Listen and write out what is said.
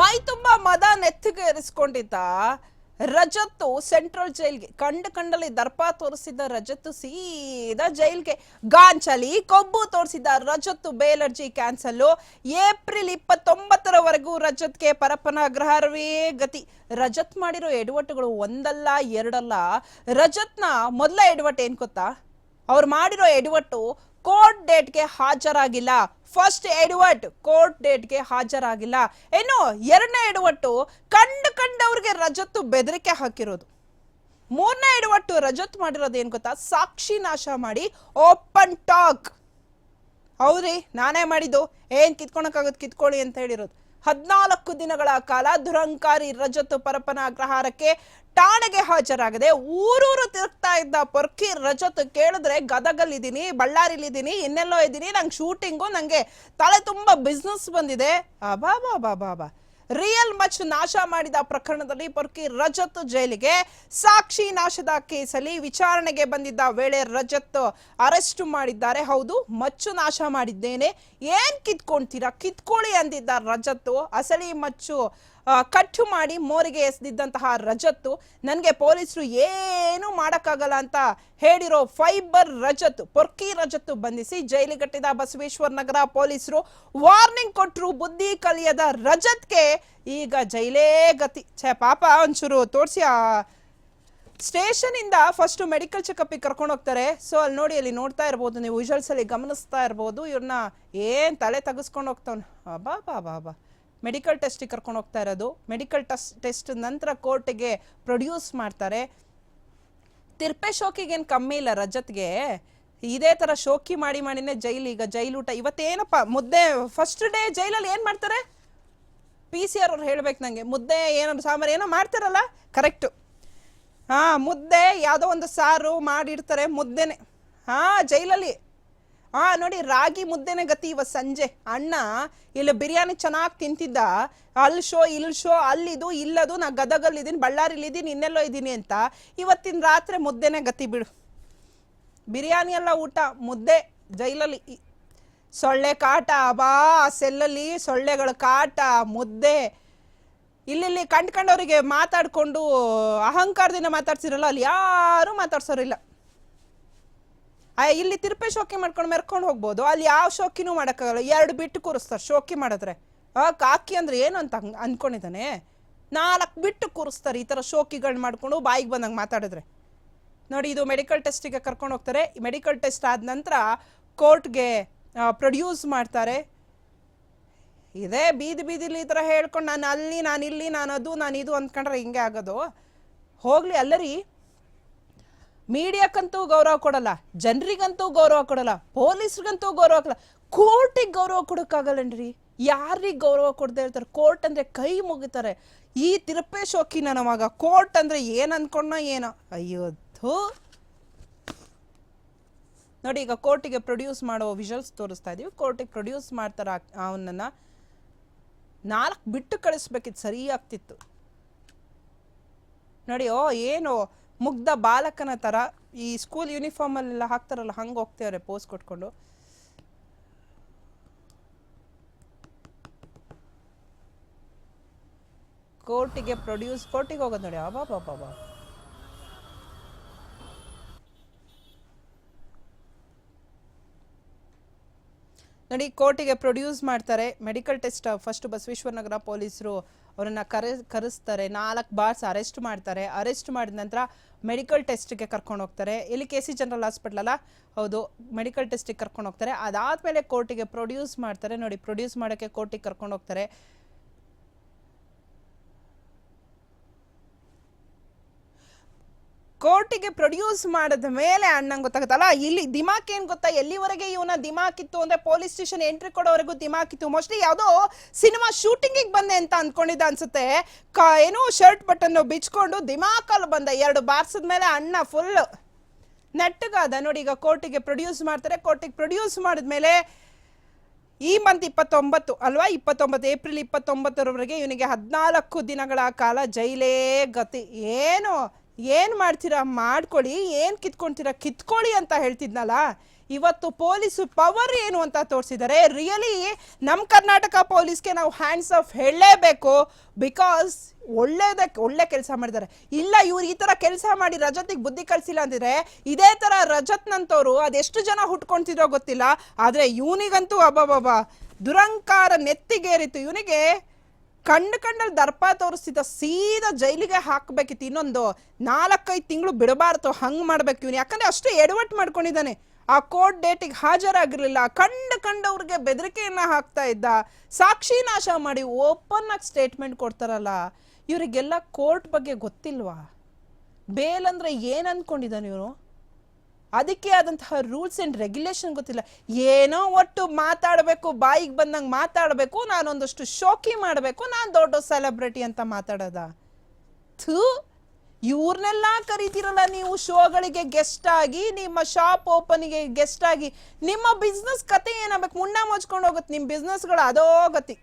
ಮೈ ತುಂಬಾ ಮದ ನೆತ್ತಿಗೆ ಇರಿಸ್ಕೊಂಡಿದ್ದ ರಜತ್ತು ಸೆಂಟ್ರಲ್ ಜೈಲ್ಗೆ. ಕಂಡು ಕಂಡಲ್ಲಿ ದರ್ಪ ತೋರಿಸಿದ್ದ ರಜತ್ತು ಸೀದಾ ಜೈಲ್ಗೆ. ಗಾಂಚಲಿ ಕೊಬ್ಬು ತೋರಿಸಿದ್ದ ರಜತ್ತು ಬೇಲರ್ಜಿ ಕ್ಯಾನ್ಸಲ್ ಏಪ್ರಿಲ್ ಇಪ್ಪತ್ತೊಂಬತ್ತರವರೆಗೂ ರಜತ್ಗೆ ಅಗ್ರಹಾರವೇ ಗತಿ. ರಜತ್ ಮಾಡಿರೋ ಎಡವಟ್ಟುಗಳು ಒಂದಲ್ಲ, ಎರಡಲ್ಲ. ರಜತ್ನ ಮೊದಲ ಎಡವಟ್ಟು ಏನ್ ಗೊತ್ತಾ? ಅವ್ರು ಮಾಡಿರೋ ಎಡವಟ್ಟು ಕೋರ್ಟ್ ಡೇಟ್ಗೆ ಹಾಜರಾಗಿಲ್ಲ. ಫಸ್ಟ್ ಎಡವಟ್ ಕೋರ್ಟ್ ಡೇಟ್ಗೆ ಹಾಜರಾಗಿಲ್ಲ. ಏನು ಎರಡನೇ ಎಡವಟ್ಟು ಕಂಡು ಕಂಡವ್ರಿಗೆ ರಜತ್ತು ಬೆದರಿಕೆ ಹಾಕಿರೋದು. ಮೂರನೇ ಎಡವಟ್ಟು ರಜತ್ ಮಾಡಿರೋದು ಏನು ಗೊತ್ತಾ? ಸಾಕ್ಷಿ ನಾಶ ಮಾಡಿ ಓಪನ್ ಟಾಕ್. ಹೌದ್ರಿ? ನಾನೇ ಮಾಡಿದ್ದು. ಏನ್ ಕಿತ್ಕೊಳಕ್ಕಾಗತ್ ಕಿತ್ಕೊಳ್ಳಿ ಅಂತ ಹೇಳಿರೋದು. ಹದಿನಾಲ್ಕು ದಿನಗಳ ಕಾಲ ದುರಂಕಾರಿ ರಜತ್ ಪರಪನ ಅಗ್ರಹಾರಕ್ಕೆ ಠಾಣೆಗೆ ಹಾಜರಾಗದೆ ಊರೂರು ತಿರುಗ್ತಾ ಇದ್ದ ಪೊರ್ಕಿ ರಜತ್ ಕೇಳಿದ್ರೆ ಗದಗಲ್ಲಿದ್ದೀನಿ, ಬಳ್ಳಾರಿಲಿದ್ದೀನಿ, ಇನ್ನೆಲ್ಲೋ ಇದ್ದೀನಿ, ನಂಗೆ ಶೂಟಿಂಗು ನಂಗೆ ತಲೆ ತುಂಬ ಬಿಸ್ನೆಸ್ ಬಂದಿದೆ. ಅಬಾಬಾ ಬಾ ಬಾ ಬಾ ಬಾ. ರಿಯಲ್ ಮಚ್ ನಾಶ ಮಾಡಿದ ಪ್ರಕರಣದಲ್ಲಿ ಪೊರ್ಕಿ ರಜತ್ ಜೈಲಿಗೆ ಸಾಕ್ಷಿ ನಾಶದ ಕೇಸಲ್ಲಿ ವಿಚಾರಣೆಗೆ ಬಂದಿದ್ದ ವೇಳೆ ರಜತ್ ಅರೆಸ್ಟ್ ಮಾಡಿದ್ದಾರೆ. ಹೌದು, ಮಚ್ಚು ನಾಶ ಮಾಡಿದ್ದೇನೆ. ಏನ್ ಕಿತ್ಕೊಂತೀರಾ? ಕಿತ್ಕೊಳ್ಳಿ ಅಂದಿದ್ದ ರಜತ್, ಅಸಲಿ ಮಚ್ಚು ಕಟ್ಟು ಮಾಡಿ ಮೋರಿಗೆ ಎಸೆದಿದ್ದಂತಹ ರಜತ್ತು ನನಗೆ ಪೊಲೀಸರು ಏನು ಮಾಡೋಕ್ಕಾಗಲ್ಲ ಅಂತ ಹೇಳಿರೋ ಫೈಬರ್ ರಜತ್ತು, ಪೊರ್ಕಿ ರಜತ್ತು ಬಂಧಿಸಿ ಜೈಲಿಗಟ್ಟಿದ ಬಸವೇಶ್ವರ ನಗರ ಪೊಲೀಸರು ವಾರ್ನಿಂಗ್ ಕೊಟ್ಟರು ಬುದ್ಧಿ ಕಲಿಯದ ರಜತ್ಗೆ ಈಗ ಜೈಲೇ ಗತಿ. ಛೇ, ಪಾಪ ಒಂಚೂರು ತೋರಿಸಿ, ಆ ಸ್ಟೇಷನ್ ಇಂದ ಫಸ್ಟ್ ಮೆಡಿಕಲ್ ಚೆಕಪ್ ಕರ್ಕೊಂಡು ಹೋಗ್ತಾರೆ. ಸೊ, ಅಲ್ಲಿ ನೋಡಿ, ಅಲ್ಲಿ ನೋಡ್ತಾ ಇರ್ಬೋದು, ನೀವು ವಿಜುವಲ್ಸ್ ಗಮನಿಸ್ತಾ ಇರ್ಬೋದು, ಇವ್ರನ್ನ ಏನ್ ತಲೆ ತೆಗೆಸ್ಕೊಂಡು ಹೋಗ್ತಾವ್ ಬಾ ಬಾ ಬಾ ಬಾ ಮೆಡಿಕಲ್ ಟೆಸ್ಟಿಗೆ ಕರ್ಕೊಂಡು ಹೋಗ್ತಾ ಇರೋದು. ಮೆಡಿಕಲ್ ಟೆಸ್ಟ್ ಟೆಸ್ಟ್ ನಂತರ ಕೋರ್ಟಿಗೆ ಪ್ರೊಡ್ಯೂಸ್ ಮಾಡ್ತಾರೆ. ತಿರ್ಪೆ ಶೋಕಿಗೇನು ಕಮ್ಮಿ ಇಲ್ಲ ರಜತ್ಗೆ. ಇದೇ ಥರ ಶೋಕಿ ಮಾಡಿ ಮಾಡಿನೇ ಜೈಲು ಈಗ ಜೈಲೂಟ ಇವತ್ತೇನಪ್ಪ, ಮುದ್ದೆ ಫಸ್ಟ್ ಡೇ ಜೈಲಲ್ಲಿ ಏನು ಮಾಡ್ತಾರೆ? ಪಿ ಸಿ ಆರ್ ಅವ್ರು ಹೇಳ್ಬೇಕು ನನಗೆ ಮುದ್ದೆ ಏನೋ ಸಾಂಬಾರು ಏನೋ ಮಾಡ್ತಾರಲ್ಲ? ಕರೆಕ್ಟು ಹಾಂ, ಮುದ್ದೆ ಯಾವುದೋ ಒಂದು ಸಾರು ಮಾಡಿರ್ತಾರೆ ಮುದ್ದೆನೆ. ಹಾಂ, ಜೈಲಲ್ಲಿ. ಹಾ ನೋಡಿ, ರಾಗಿ ಮುದ್ದೆನೇ ಗತಿ ಇವತ್ತು ಸಂಜೆ. ಅಣ್ಣ, ಇಲ್ಲಿ ಬಿರಿಯಾನಿ ಚೆನ್ನಾಗಿ ತಿಂತಿದ್ದ. ಅಲ್ಲಿ ಶೋ ಇಲ್ಲಿ ಶೋ ಅಲ್ಲಿದು ಇಲ್ಲದು ನಾ ಗದಗಲ್ಲಿದ್ದೀನಿ ಬಳ್ಳಾರಿಲಿದ್ದೀನಿ ಇನ್ನೆಲ್ಲೋ ಇದ್ದೀನಿ ಅಂತ. ಇವತ್ತಿನ ರಾತ್ರಿ ಮುದ್ದೆನೇ ಗತಿ ಬಿಡು. ಬಿರಿಯಾನಿ ಎಲ್ಲ ಊಟ, ಮುದ್ದೆ ಜೈಲಲ್ಲಿ. ಸೊಳ್ಳೆ ಕಾಟ, ಬಾ, ಸೆಲ್ಲಲ್ಲಿ ಸೊಳ್ಳೆಗಳ ಕಾಟ, ಮುದ್ದೆ. ಇಲ್ಲಿ ಕಂಡ್ಕಂಡವರಿಗೆ ಮಾತಾಡ್ಕೊಂಡು, ಅಹಂಕಾರದಿಂದ ಮಾತಾಡ್ಸಿರಲ್ಲ, ಅಲ್ಲಿ ಯಾರು ಮಾತಾಡ್ಸೋರಿಲ್ಲ. ಇಲ್ಲಿ ತಿರುಪೆ ಶೋಕಿ ಮಾಡ್ಕೊಂಡು ಮೆರ್ಕೊಂಡು ಹೋಗ್ಬೋದು. ಅಲ್ಲಿ ಯಾವ ಶೋಕಿನೂ ಮಾಡೋಕ್ಕಾಗಲ್ಲ. ಎರಡು ಬಿಟ್ಟು ಕೂರಿಸ್ತಾರೆ, ಶೋಕಿ ಮಾಡಿದ್ರೆ. ಕಾಕಿ ಅಂದ್ರೆ ಏನು ಅಂತ ಹಂಗೆ ಅನ್ಕೊಂಡಿದ್ದಾನೆ? ನಾಲ್ಕು ಬಿಟ್ಟು ಕೂರಿಸ್ತಾರೆ ಈ ಥರ ಶೋಕಿಗಳು ಮಾಡಿಕೊಂಡು ಬಾಯಿಗೆ ಬಂದಂಗೆ ಮಾತಾಡಿದ್ರೆ. ನೋಡಿ, ಇದು ಮೆಡಿಕಲ್ ಟೆಸ್ಟಿಗೆ ಕರ್ಕೊಂಡು ಹೋಗ್ತಾರೆ. ಮೆಡಿಕಲ್ ಟೆಸ್ಟ್ ಆದ ನಂತರ ಕೋರ್ಟ್ಗೆ ಪ್ರೊಡ್ಯೂಸ್ ಮಾಡ್ತಾರೆ. ಇದೇ ಬೀದಿ ಬೀದಿಲಿ ಈ ಥರ ಹೇಳ್ಕೊಂಡು, ನಾನು ಅಲ್ಲಿ, ನಾನು ಇಲ್ಲಿ, ನಾನು ಅದು, ನಾನು ಇದು ಅಂದ್ಕೊಂಡ್ರೆ ಹಿಂಗೆ ಆಗೋದು. ಹೋಗಲಿ, ಅಲ್ಲರಿ. ಮೀಡಿಯಾಕ್ಕಂತೂ ಗೌರವ ಕೊಡಲ್ಲ, ಜನರಿಗಂತೂ ಗೌರವ ಕೊಡಲ್ಲ, ಪೊಲೀಸ್ರಿಗಂತೂ ಗೌರವ ಕೊಡಲ್ಲ. ಕೋರ್ಟಿಗೆ ಗೌರವ ಕೊಡೋಕ್ಕಾಗಲ್ಲನ್ರಿ? ಯಾರಿಗೆ ಗೌರವ ಕೊಡದೆ ಇರ್ತಾರೆ? ಕೋರ್ಟ್ ಅಂದರೆ ಕೈ ಮುಗಿತಾರೆ. ಈ ತಿರುಪೆ ಶೋಕಿನ ನಮಗ, ಕೋರ್ಟ್ ಅಂದರೆ ಏನು ಅಂದ್ಕೊಂಡ ಏನೋ. ಅಯ್ಯೋದು ನೋಡಿ, ಈಗ ಕೋರ್ಟಿಗೆ ಪ್ರೊಡ್ಯೂಸ್ ಮಾಡೋ ವಿಜುವಲ್ಸ್ ತೋರಿಸ್ತಾ ಇದೀವಿ. ಕೋರ್ಟಿಗೆ ಪ್ರೊಡ್ಯೂಸ್ ಮಾಡ್ತಾರೆ ಅವನನ್ನ ನಾಲ್ಕು ಬಿಟ್ಟು ಕಳಿಸ್ಬೇಕಿತ್ತು ಸರಿ ಆಗ್ತಿತ್ತು ನೋಡಿ, ಓ, ಏನು? ಮುಗ್ಧ ಬಾಲಕನ ಥರ ಈ ಸ್ಕೂಲ್ ಯೂನಿಫಾರ್ಮಲ್ಲೆಲ್ಲ ಹಾಕ್ತಾರಲ್ಲ, ಹಂಗೆ ಹೋಗ್ತೇವ್ರೆ ಪೋಸ್ ಕೊಟ್ಕೊಂಡು. ಕೋರ್ಟಿಗೆ ಪ್ರೊಡ್ಯೂಸ್ ಕೋರ್ಟಿಗೆ ಹೋಗೋದು ನೋಡಿ ಅಬಾ ಬಾಬಾ ನೋಡಿ, ಕೋರ್ಟಿಗೆ ಪ್ರೊಡ್ಯೂಸ್ ಮಾಡ್ತಾರೆ medical test first Basaveshwara Nagar ಪೊಲೀಸರು. ಅವರನ್ನ ಕರೆ, ಕರೆಸ್ತಾರೆ, ನಾಲ್ಕು ಬಾರ್ಸ್ ಅರೆಸ್ಟ್ ಮಾಡ್ತಾರೆ. ಅರೆಸ್ಟ್ ಮಾಡಿದ ನಂತರ ಮೆಡಿಕಲ್ ಟೆಸ್ಟ್ಗೆ ಕರ್ಕೊಂಡು ಹೋಗ್ತಾರೆ. ಇಲ್ಲಿ ಕೆ ಸಿ ಜನರಲ್ ಹಾಸ್ಪಿಟ್ಲಲ್ಲ ಹೌದು, ಮೆಡಿಕಲ್ ಟೆಸ್ಟಿಗೆ ಕರ್ಕೊಂಡು ಹೋಗ್ತಾರೆ. ಅದಾದಮೇಲೆ ಕೋರ್ಟಿಗೆ ಪ್ರೊಡ್ಯೂಸ್ ಮಾಡ್ತಾರೆ. ನೋಡಿ, ಪ್ರೊಡ್ಯೂಸ್ ಮಾಡೋಕ್ಕೆ ಕೋರ್ಟಿಗೆ ಕರ್ಕೊಂಡು ಹೋಗ್ತಾರೆ. ಕೋರ್ಟಿಗೆ ಪ್ರೊಡ್ಯೂಸ್ ಮಾಡಿದ ಮೇಲೆ ಅಣ್ಣಂಗೆ ಗೊತ್ತಾಗುತ್ತಲ್ಲ? ಇಲ್ಲಿ ದಿಮಾಕ್ ಏನು ಗೊತ್ತಾ? ಎಲ್ಲಿವರೆಗೆ ಇವನ ದಿಮಾಕ್ ಇತ್ತು ಅಂದ್ರೆ ಪೊಲೀಸ್ ಸ್ಟೇಷನ್ ಎಂಟ್ರಿ ಕೊಡೋವರೆಗೂ ದಿಮಾಕ್ ಇತ್ತು. ಮೋಸ್ಟ್ಲಿ ಯಾವುದೋ ಸಿನಿಮಾ ಶೂಟಿಂಗಿಗೆ ಬಂದೆ ಅಂತ ಅಂದ್ಕೊಂಡಿದ್ದ ಅನ್ಸುತ್ತೆ. ಕ, ಏನೋ ಶರ್ಟ್ ಬಟನ್ ಬಿಚ್ಕೊಂಡು ದಿಮಾಕಲ್ಲಿ ಬಂದ ಎರಡು ಬಾರ್ಸದ ಮೇಲೆ ಅಣ್ಣ ಫುಲ್ ನೆಟ್ಟಗಾದ. ನೋಡಿ, ಈಗ ಕೋರ್ಟಿಗೆ ಪ್ರೊಡ್ಯೂಸ್ ಮಾಡ್ತಾರೆ. ಕೋರ್ಟಿಗೆ ಪ್ರೊಡ್ಯೂಸ್ ಮಾಡಿದ್ಮೇಲೆ ಈ ಮಂತ್ ಇಪ್ಪತ್ತೊಂಬತ್ತು ಅಲ್ವಾ? ಇಪ್ಪತ್ತೊಂಬತ್ತು ಏಪ್ರಿಲ್ ಇಪ್ಪತ್ತೊಂಬತ್ತರವರೆಗೆ ಇವನಿಗೆ ಹದಿನಾಲ್ಕು ದಿನಗಳ ಕಾಲ ಜೈಲೇ ಗತಿ. ಏನು ಏನು ಮಾಡ್ತೀರಾ? ಮಾಡ್ಕೊಳ್ಳಿ ಏನು ಕಿತ್ಕೊಳ್ತೀರಾ? ಕಿತ್ಕೊಳ್ಳಿ ಅಂತ ಹೇಳ್ತಿದ್ನಲ್ಲ? ಇವತ್ತು ಪೊಲೀಸ್ ಪವರ್ ಏನು ಅಂತ ತೋರಿಸಿದ್ದಾರೆ. ರಿಯಲಿ ನಮ್ಮ ಕರ್ನಾಟಕ ಪೊಲೀಸ್ಗೆ ನಾವು ಹ್ಯಾಂಡ್ಸ್ ಆಫ್ ಹೇಳಲೇಬೇಕು. ಬಿಕಾಸ್ ಒಳ್ಳೇದಕ್ಕೆ ಒಳ್ಳೆ ಕೆಲಸ ಮಾಡಿದ್ದಾರೆ. ಇಲ್ಲ, ಇವ್ರು ಈ ಥರ ಕೆಲಸ ಮಾಡಿ ರಜತಿಗೆ ಬುದ್ಧಿ ಕಲಿಸಿಲ್ಲ ಅಂತಿದ್ರೆ ಇದೇ ಥರ ರಜತ್ ನಂತವ್ರು ಅದೆಷ್ಟು ಜನ ಹುಟ್ಕೊಳ್ತಿದ್ರೋ ಗೊತ್ತಿಲ್ಲ. ಆದರೆ ಇವನಿಗಂತೂ ಅಬ್ಬಬ್ಬಬ್ಬ. ದುರಂಕಾರ ನೆತ್ತಿಗೇರಿತು. ಇವನಿಗೆ ಕಂಡು ಕಂಡಲ್ಲಿ ದರ್ಪ ತೋರಿಸ್ತಿದ್ದ ಸೀದಾ ಜೈಲಿಗೆ ಹಾಕಬೇಕಿತ್ತು. ಇನ್ನೊಂದು ನಾಲ್ಕೈದು ತಿಂಗಳು ಬಿಡಬಾರ್ದು, ಹಂಗ್ ಮಾಡ್ಬೇಕು ಇವನು. ಯಾಕಂದ್ರೆ ಅಷ್ಟು ಎಡವಟ್ಟು ಮಾಡ್ಕೊಂಡಿದ್ದಾನೆ. ಆ ಕೋರ್ಟ್ ಡೇಟಿಗೆ ಹಾಜರಾಗಿರಲಿಲ್ಲ. ಕಂಡು ಕಂಡವ್ರಿಗೆ ಬೆದರಿಕೆಯನ್ನ ಹಾಕ್ತಾ ಇದ್ದ. ಸಾಕ್ಷಿ ನಾಶ ಮಾಡಿ ಓಪನ್ ಆಗಿ ಸ್ಟೇಟ್ಮೆಂಟ್ ಕೊಡ್ತಾರಲ್ಲ, ಇವರಿಗೆಲ್ಲ ಕೋರ್ಟ್ ಬಗ್ಗೆ ಗೊತ್ತಿಲ್ವಾ? ಬೇಲ್ ಅಂದ್ರೆ ಏನ್ ಅನ್ಕೊಂಡಿದ್ದಾನೆ ಇವನು? ಅದಕ್ಕೆ ಆದಂತಹ ರೂಲ್ಸ್ ಅಂಡ್ ರೆಗ್ಯುಲೇಷನ್ ಗೊತ್ತಿಲ್ಲ. ಏನೋ ಒಟ್ಟು ಮಾತಾಡಬೇಕು, ಬಾಯಿಗೆ ಬಂದಂಗೆ ಮಾತಾಡಬೇಕು, ನಾನೊಂದಷ್ಟು ಶೋಕಿ ಮಾಡಬೇಕು, ನಾನು ದೊಡ್ಡ ಸೆಲೆಬ್ರಿಟಿ ಅಂತ ಮಾತಾಡೋದ? ಥೂ ಇವ್ರನ್ನೆಲ್ಲ ಕರಿತೀರಲ್ಲ ನೀವು ಶೋಗಳಿಗೆ ಗೆಸ್ಟ್ ಆಗಿ, ನಿಮ್ಮ ಶಾಪ್ ಓಪನಿಗೆ ಗೆಸ್ಟ್ ಆಗಿ, ನಿಮ್ಮ ಬಿಸ್ನೆಸ್ ಕತೆ ಏನಾಗಬೇಕು? ಮುಣ್ಣ ಮುಚ್ಕೊಂಡು ಹೋಗುತ್ತೆ ನಿಮ್ಮ ಬಿಸ್ನೆಸ್ಗಳು ಅದೋ ಗತಿ.